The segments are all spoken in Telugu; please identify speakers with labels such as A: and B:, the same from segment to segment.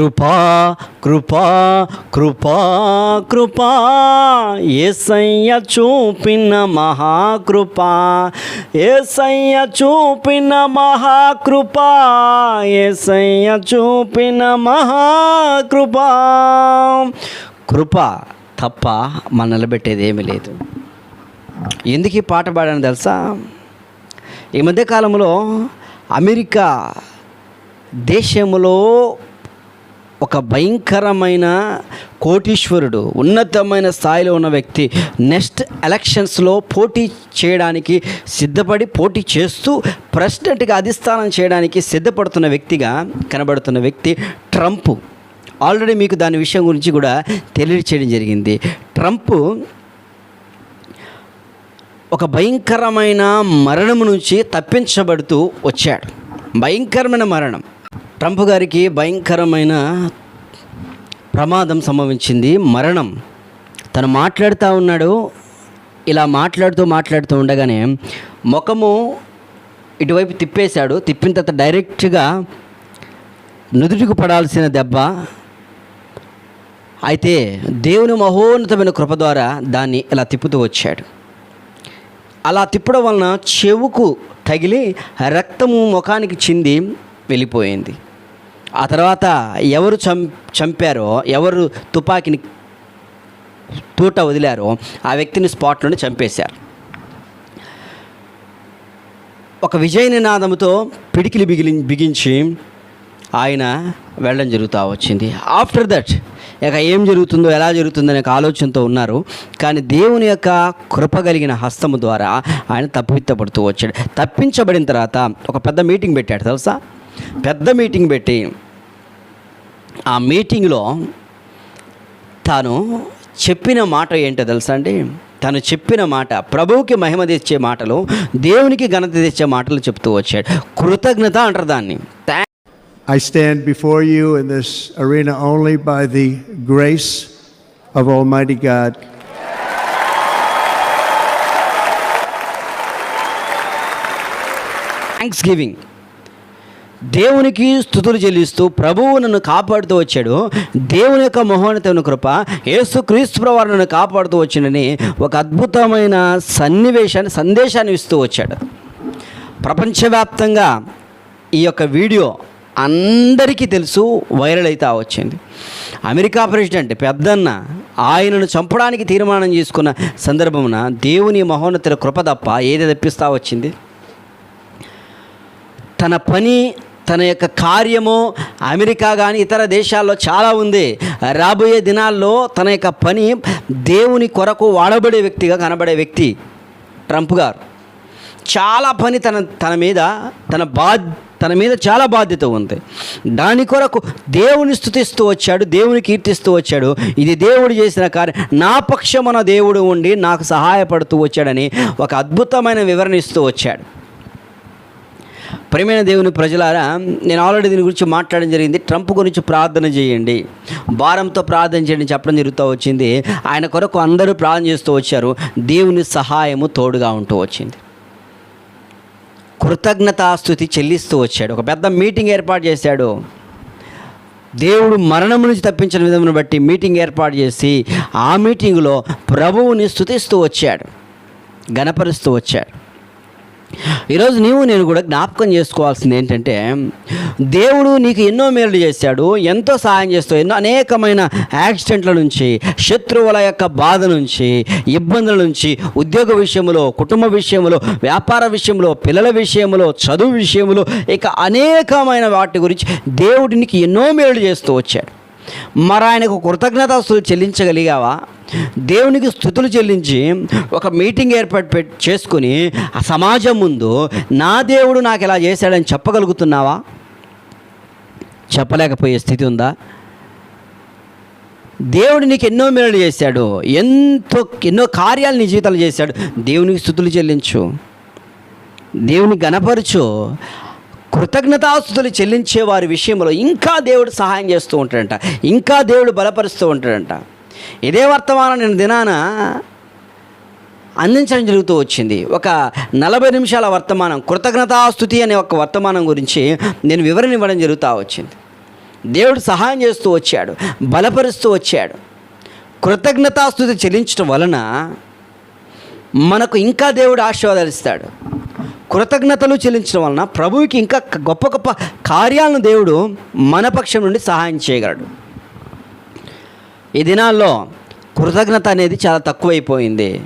A: కృపా కృపా కృపా కృపా. ఏసయ్య చూపిన మహాకృపా ఏసయ్య చూపిన మహాకృపా ఏసయ్య చూపిన మహాకృపా. కృప తప్ప మన నిలబెట్టేది ఏమీ లేదు. ఎందుకు ఈ పాట పాడాను తెలుసా? ఈ మధ్యకాలంలో అమెరికా దేశంలో ఒక భయంకరమైన కోటీశ్వరుడు ఉన్నతమైన స్థాయిలో ఉన్న వ్యక్తి నెక్స్ట్ ఎలక్షన్స్లో పోటీ చేయడానికి సిద్ధపడి పోటీ చేస్తూ ప్రెసిడెంట్గా అధిష్టానం చేయడానికి సిద్ధపడుతున్న వ్యక్తిగా కనబడుతున్న వ్యక్తి ట్రంప్. ఆల్రెడీ మీకు దాని విషయం గురించి కూడా తెలియచేయడం జరిగింది. ట్రంప్ ఒక భయంకరమైన మరణం నుంచి తప్పించబడుతూ వచ్చాడు. భయంకరమైన మరణం. ట్రంప్ గారికి భయంకరమైన ప్రమాదం సంభవించింది. మరణం. తను మాట్లాడుతూ ఉన్నాడు. ఇలా మాట్లాడుతూ మాట్లాడుతూ ఉండగానే ముఖము ఇటువైపు తిప్పేశాడు. తిప్పిన తర్వాత డైరెక్ట్గా నుదుటికి పడాల్సిన దెబ్బ. అయితే దేవుని మహోన్నతమైన కృప ద్వారా దాన్ని ఇలా తిప్పుతూ వచ్చాడు. అలా తిప్పడం వలన చెవుకు తగిలి రక్తము ముఖానికి చింది వెళ్ళిపోయింది. ఆ తర్వాత ఎవరు చం చంపారో ఎవరు తుపాకీని తూట వదిలారో ఆ వ్యక్తిని స్పాట్లోనే చంపేశారు. ఒక విజయ నినాదముతో పిడికిలి బిగిలి బిగించి ఆయన వెళ్ళడం జరుగుతూ వచ్చింది. ఆఫ్టర్ దట్ ఇక ఏం జరుగుతుందో ఎలా జరుగుతుందో అనే ఒక ఆలోచనతో ఉన్నారు. కానీ దేవుని యొక్క కృప కలిగిన హస్తము ద్వారా ఆయన తప్పిత్తపడుతూ వచ్చాడు. తప్పించబడిన తర్వాత ఒక పెద్ద మీటింగ్ పెట్టాడు తెలుసా? పెద్ద మీటింగ్ పెట్టి ఆ మీటింగ్లో తాను చెప్పిన మాట ఏంటో తెలుసా అండి? తను చెప్పిన మాట ప్రభువుకి మహిమ తెచ్చే మాటలు దేవునికి ఘనత తెచ్చే మాటలు చెప్తూ వచ్చాడు. కృతజ్ఞత అంటారు దాన్ని.
B: I stand before you in this arena only by the grace of Almighty God.
A: Thanks giving దేవునికి స్థుతులు చెల్లిస్తూ ప్రభువు నన్ను కాపాడుతూ వచ్చాడు. దేవుని యొక్క మహోన్నతమైన కృప యేసు క్రీస్తు ప్రవారు నన్ను కాపాడుతూ వచ్చిందని ఒక అద్భుతమైన సన్నివేశాన్ని సందేశాన్ని ఇస్తూ వచ్చాడు. ప్రపంచవ్యాప్తంగా ఈ యొక్క వీడియో అందరికీ తెలుసు వైరల్ అయితే వచ్చింది. అమెరికా ప్రెసిడెంట్ పెద్దన్న ఆయనను చంపడానికి తీర్మానం చేసుకున్న సందర్భమున దేవుని మహోన్నతుల కృప తప్ప ఏది తప్పిస్తా వచ్చింది? తన పని తన యొక్క కార్యము అమెరికా కానీ ఇతర దేశాల్లో చాలా ఉంది. రాబోయే దినాల్లో తన యొక్క పని దేవుని కొరకు వాడబడే వ్యక్తిగా కనబడే వ్యక్తి ట్రంప్ గారు. చాలా పని తన తన మీద తన బాధ తన మీద చాలా బాధ్యత ఉంది. దాని కొరకు దేవుని స్థుతిస్తూ వచ్చాడు దేవుని కీర్తిస్తూ వచ్చాడు. ఇది దేవుడు చేసిన కార్యం. నా పక్షమున దేవుడు ఉండి నాకు సహాయపడుతూ వచ్చాడని ఒక అద్భుతమైన వివరణ ఇస్తూ వచ్చాడు. ప్రేమైన దేవుని ప్రజలారా నేను ఆల్రెడీ దీని గురించి మాట్లాడడం జరిగింది. ట్రంప్ గురించి ప్రార్థన చేయండి. భారంతో ప్రార్థన చేయండి చెప్పడం జరుగుతూ వచ్చింది. ఆయన కొరకు అందరూ ప్రార్థన చేస్తూ వచ్చారు. దేవుని సహాయము తోడుగా ఉంటూ వచ్చింది. కృతజ్ఞతాస్థుతి చెల్లిస్తూ వచ్చాడు. ఒక పెద్ద మీటింగ్ ఏర్పాటు చేశాడు. దేవుడు మరణం నుంచి తప్పించిన విధమును బట్టి మీటింగ్ ఏర్పాటు చేసి ఆ మీటింగ్లో ప్రభువుని స్థుతిస్తూ వచ్చాడు. గణపరుస్తూ వచ్చాడు. ఈరోజు నీవు నేను కూడా జ్ఞాపకం చేసుకోవాల్సింది ఏంటంటే దేవుడు నీకు ఎన్నో మేలు చేశాడు ఎంతో సహాయం చేస్తూ ఎన్నో అనేకమైన యాక్సిడెంట్ల నుంచి శత్రువుల యొక్క బాధ నుంచి ఇబ్బందుల నుంచి ఉద్యోగ విషయంలో కుటుంబ విషయంలో వ్యాపార విషయంలో పిల్లల విషయంలో చదువు విషయంలో ఇక అనేకమైన వాటి గురించి దేవుడు నీకు ఎన్నో మేలు చేస్తూ వచ్చాడు. మరి ఆయనకు కృతజ్ఞతాస్తులు చెల్లించగలిగావా? దేవునికి స్థుతులు చెల్లించి ఒక మీటింగ్ ఏర్పాటు చేసుకుని ఆ సమాజం ముందు నా దేవుడు నాకు ఇలా చేశాడని చెప్పగలుగుతున్నావా? చెప్పలేకపోయే స్థితి ఉందా? దేవుడు నీకు ఎన్నో మేలు చేశాడు ఎంతో ఎన్నో కార్యాలు నీ జీవితాలు చేశాడు. దేవునికి స్థుతులు చెల్లించు. దేవుని గణపరచు కృతజ్ఞతాస్తుతులు చెల్లించే వారి విషయంలో ఇంకా దేవుడు సహాయం చేస్తూ ఉంటాడంట. ఇంకా దేవుడు బలపరుస్తూ ఉంటాడంట. ఇదే వర్తమానం నేను దినాన అందించడం జరుగుతూ వచ్చింది. ఒక నలభై నిమిషాల వర్తమానం కృతజ్ఞతాస్తుతి అనే ఒక వర్తమానం గురించి నేను వివరణ ఇవ్వడం జరుగుతూ వచ్చింది. దేవుడు సహాయం చేస్తూ వచ్చాడు బలపరుస్తూ వచ్చాడు. కృతజ్ఞతాస్తుతి చెల్లించడం వలన మనకు ఇంకా దేవుడు ఆశీర్వాదాలు ఇస్తాడు. కృతజ్ఞతలు చెల్లించడం వలన ప్రభువుకి ఇంకా గొప్ప గొప్ప కార్యాలను దేవుడు మన పక్షం నుండి సహాయం చేయగలడు. ఈ దినాల్లో కృతజ్ఞత అనేది చాలా తక్కువైపోయింది.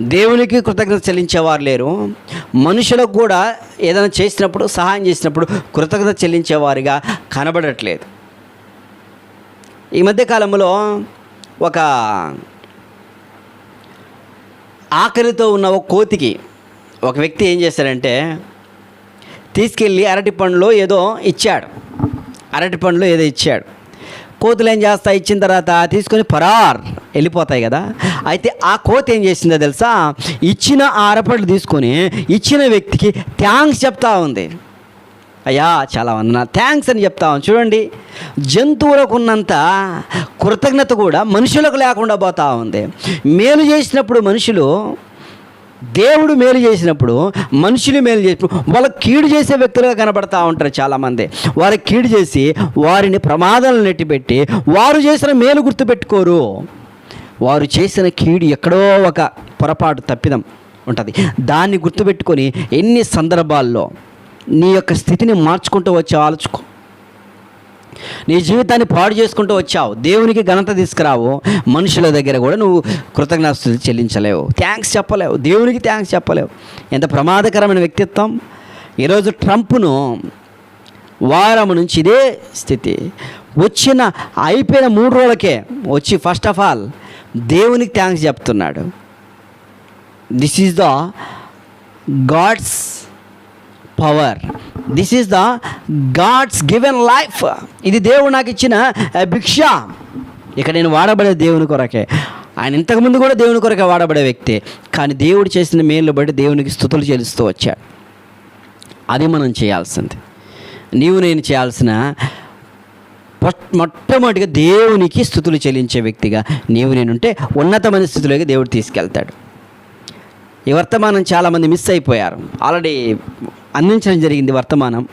A: దేవునికి కృతజ్ఞత చెల్లించేవారు లేరు. మనుషులకు కూడా ఏదైనా చేసినప్పుడు సహాయం చేసినప్పుడు కృతజ్ఞత చెల్లించేవారిగా కనబడట్లేదు. ఈ మధ్యకాలంలో ఒక ఆకలితో ఉన్న ఒక కోతికి ఒక వ్యక్తి ఏం చేశాడంటే తీసుకెళ్ళి అరటి పండులో ఏదో ఇచ్చాడు. అరటి పండులో ఏదో ఇచ్చాడు. కోతులు ఏం చేస్తా? ఇచ్చిన తర్వాత తీసుకొని పరార్ వెళ్ళిపోతాయి కదా. అయితే ఆ కోతి ఏం చేసిందో తెలుసా? ఇచ్చిన ఆ అరపళ్ళు తీసుకొని ఇచ్చిన వ్యక్తికి థ్యాంక్స్ చెప్తా ఉంది. అయ్యా చాలా వందన థ్యాంక్స్ అని చెప్తా ఉంది. చూడండి జంతువులకు ఉన్నంత కృతజ్ఞత కూడా మనుషులకు లేకుండా పోతా ఉంది. మేలు చేసినప్పుడు మనుషులు దేవుడు మేలు చేసినప్పుడు మనుషులు మేలు చేసినప్పుడు వాళ్ళకి కీడు చేసే వ్యక్తులుగా కనబడతా ఉంటారు చాలామంది. వారికి కీడు చేసి వారిని ప్రమాదాలను నెట్టిపెట్టి వారు చేసిన మేలు గుర్తుపెట్టుకోరు. వారు చేసిన కీడు ఎక్కడో ఒక పొరపాటు తప్పిదం ఉంటుంది. దాన్ని గుర్తుపెట్టుకొని ఎన్ని సందర్భాల్లో నీ యొక్క స్థితిని మార్చుకుంటూ వచ్చి ఆలోచుకో నీ జీవితాన్ని పాడు చేసుకుంటూ వచ్చావు. దేవునికి ఘనత తీసుకురావు. మనుషుల దగ్గర కూడా నువ్వు కృతజ్ఞతలు చెల్లించలేవు. థ్యాంక్స్ చెప్పలేవు. దేవునికి థ్యాంక్స్ చెప్పలేవు. ఎంత ప్రమాదకరమైన వ్యక్తిత్వం. ఈరోజు ట్రంప్ను వారం నుంచి ఇదే స్థితి. వచ్చిన అయిపోయిన మూడు రోజులకే వచ్చి ఫస్ట్ ఆఫ్ ఆల్ దేవునికి థ్యాంక్స్ చెప్తున్నాడు. This is the God's power this is the God's given life ఇది దేవుడు నాకు ఇచ్చిన భిక్ష. ఇక నేను వాడబడే దేవుని కొరకే. ఆయన ఇంతకుముందు కూడా దేవుని కొరకే వాడబడే వ్యక్తి. కానీ దేవుడు చేసిన మేలు బట్టి దేవునికి స్థుతులు చెల్లిస్తూ వచ్చాడు. అది మనం చేయాల్సింది. నీవు నేను చేయాల్సిన మొట్టమొదటిగా దేవునికి స్థుతులు చెల్లించే వ్యక్తిగా నీవు నేనుంటే ఉన్నతమైన స్థితిలోకి దేవుడు తీసుకెళ్తాడు. ఈ వర్తమానం చాలామంది మిస్ అయిపోయారు. ఆల్రెడీ అందించడం జరిగింది వర్తమానం.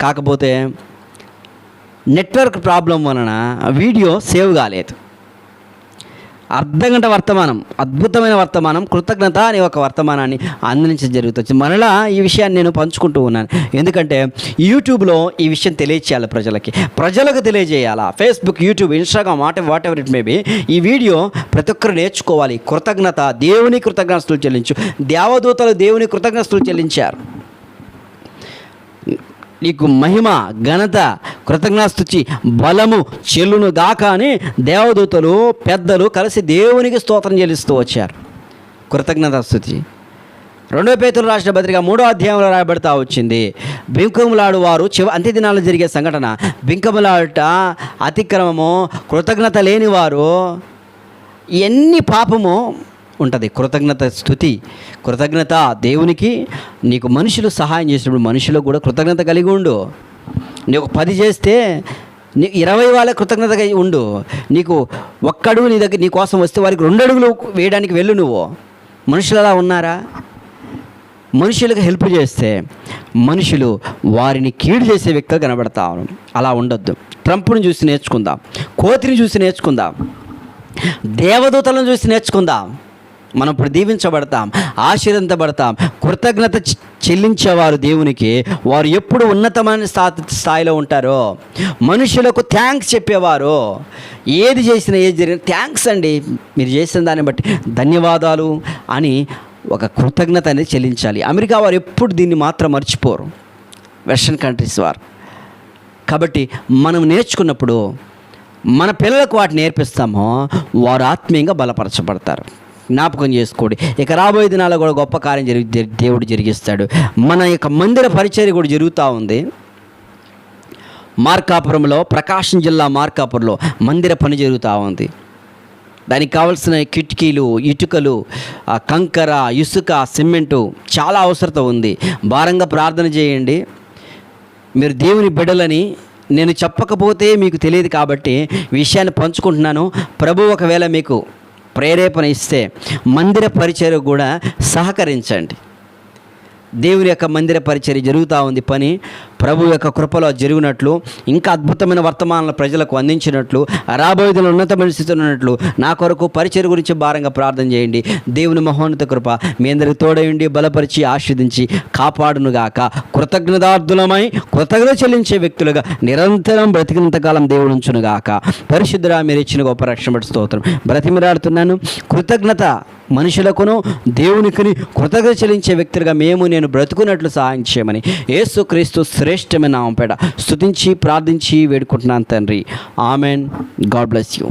A: కాకపోతే నెట్వర్క్ ప్రాబ్లం వలన వీడియో సేవ్ కాలేదు. అర్ధగంట వర్తమానం అద్భుతమైన వర్తమానం కృతజ్ఞత అనే ఒక వర్తమానాన్ని అందించడం జరుగుతుంది. మరలా ఈ విషయాన్ని నేను పంచుకుంటూ ఉన్నాను. ఎందుకంటే యూట్యూబ్లో ఈ విషయం తెలియచేయాలి ప్రజలకి. ప్రజలకు తెలియజేయాలా? Facebook YouTube Instagram what whatever it maybe ఈ వీడియో ప్రతి ఒక్కరు నేర్చుకోవాలి. కృతజ్ఞత దేవుని కృతజ్ఞతలు చెల్లించు. దేవదూతలు దేవుని కృతజ్ఞతలు చెల్లించారు. నీకు మహిమ ఘనత కృతజ్ఞాస్తుచి బలము చెల్లును గాక అని దేవదూతలు పెద్దలు కలిసి దేవునికి స్తోత్రం చెల్లిస్తూ వచ్చారు. కృతజ్ఞతాస్తుతి. రెండో పేతులు రాష్ట్ర పత్రిక మూడో అధ్యాయంలో రాయబడతా వచ్చింది. బింకములాడు వారు చివ అంత్య దినాల్లో జరిగే సంఘటన. బింకములాడుట అతిక్రమము కృతజ్ఞత లేని వారు ఎన్ని పాపము ఉంటుంది? కృతజ్ఞత స్థుతి కృతజ్ఞత దేవునికి నీకు మనుషులు సహాయం చేసినప్పుడు మనుషులకు కూడా కృతజ్ఞత కలిగి ఉండు. నీకు పది చేస్తే నీ ఇరవై వాళ్ళ కృతజ్ఞతగా ఉండు. నీకు ఒక్కడుగు నీ దగ్గర నీ కోసం వస్తే వారికి రెండు అడుగులు వేయడానికి వెళ్ళు నువ్వు. మనుషులు అలా ఉన్నారా? మనుషులకు హెల్ప్ చేస్తే మనుషులు వారిని కీడు చేసే వ్యక్తులు కనబడతారు. అలా ఉండొద్దు. ట్రంప్ను చూసి నేర్చుకుందాం. కోతిని చూసి నేర్చుకుందాం. దేవదూతలను చూసి నేర్చుకుందాం. మనం ఇప్పుడు దీవించబడతాం ఆశీర్వదించబడతాం కృతజ్ఞత చెల్లించేవారు దేవునికి. వారు ఎప్పుడు ఉన్నతమైన స్థా స్థాయిలో ఉంటారో మనుషులకు థ్యాంక్స్ చెప్పేవారు. ఏది చేసినా ఏది జరిగిన థ్యాంక్స్ అండి. మీరు చేసిన దాన్ని బట్టి ధన్యవాదాలు అని ఒక కృతజ్ఞత అనేది చెల్లించాలి. అమెరికా వారు ఎప్పుడు దీన్ని మాత్రం మర్చిపోరు. వెస్ట్రన్ కంట్రీస్ వారు. కాబట్టి మనం నేర్చుకున్నప్పుడు మన పిల్లలకు వాటిని నేర్పిస్తామో వారు ఆత్మీయంగా బలపరచబడతారు. జ్ఞాపకం చేసుకోండి. ఇక రాబోయే దినాల్లో కూడా గొప్ప కార్యం జరిగి దేవుడు జరిగిస్తాడు. మన యొక్క మందిర పరిచర్య కూడా జరుగుతూ ఉంది. మార్కాపురంలో ప్రకాశం జిల్లా మార్కాపురంలో మందిర పని జరుగుతూ ఉంది. దానికి కావలసిన కిటికీలు ఇటుకలు కంకర ఇసుక సిమెంటు చాలా అవసరత ఉంది. భారంగా ప్రార్థన చేయండి. మీరు దేవుని బిడ్డలని నేను చెప్పకపోతే మీకు తెలియదు కాబట్టి విషయాన్ని పంచుకుంటున్నాను. ప్రభు ఒకవేళ మీకు ప్రేరేపణ ఇస్తే మందిర పరిచయం కూడా సహకరించండి. దేవుని యొక్క మందిర పరిచయం జరుగుతూ ఉంది. పని ప్రభు యొక్క కృపలో జరిగినట్లు ఇంకా అద్భుతమైన వర్తమానాలు ప్రజలకు అందించినట్లు రాబోయే దిన ఉన్నతమైన స్థితిలో ఉన్నట్లు నా కొరకు పరిచయం గురించి భారంగా ప్రార్థన చేయండి. దేవుని మహోన్నత కృప మీ అందరికి తోడయండి బలపరిచి ఆశీర్దించి కాపాడునుగాక. కృతజ్ఞతార్థులమై కృతజ్ఞత చెల్లించే వ్యక్తులుగా నిరంతరం బ్రతికినంతకాలం దేవుడు ఉంచునుగాక. పరిశుద్ధరా మీరు ఇచ్చిన గొప్ప రక్షణ స్తోత్రం. బ్రతిమిరాడుతున్నాను కృతజ్ఞత మనుషులకును దేవునికిని కృతజ్ఞత చెల్లించే వ్యక్తులుగా మేము నేను బ్రతుకున్నట్లు సహాయం చేయమని. యేసు శ్రేష్టమైన ఆమె పేడ స్థుతించి ప్రార్థించి వేడుకుంటున్నాను తండ్రి. ఆమెన్. God bless you.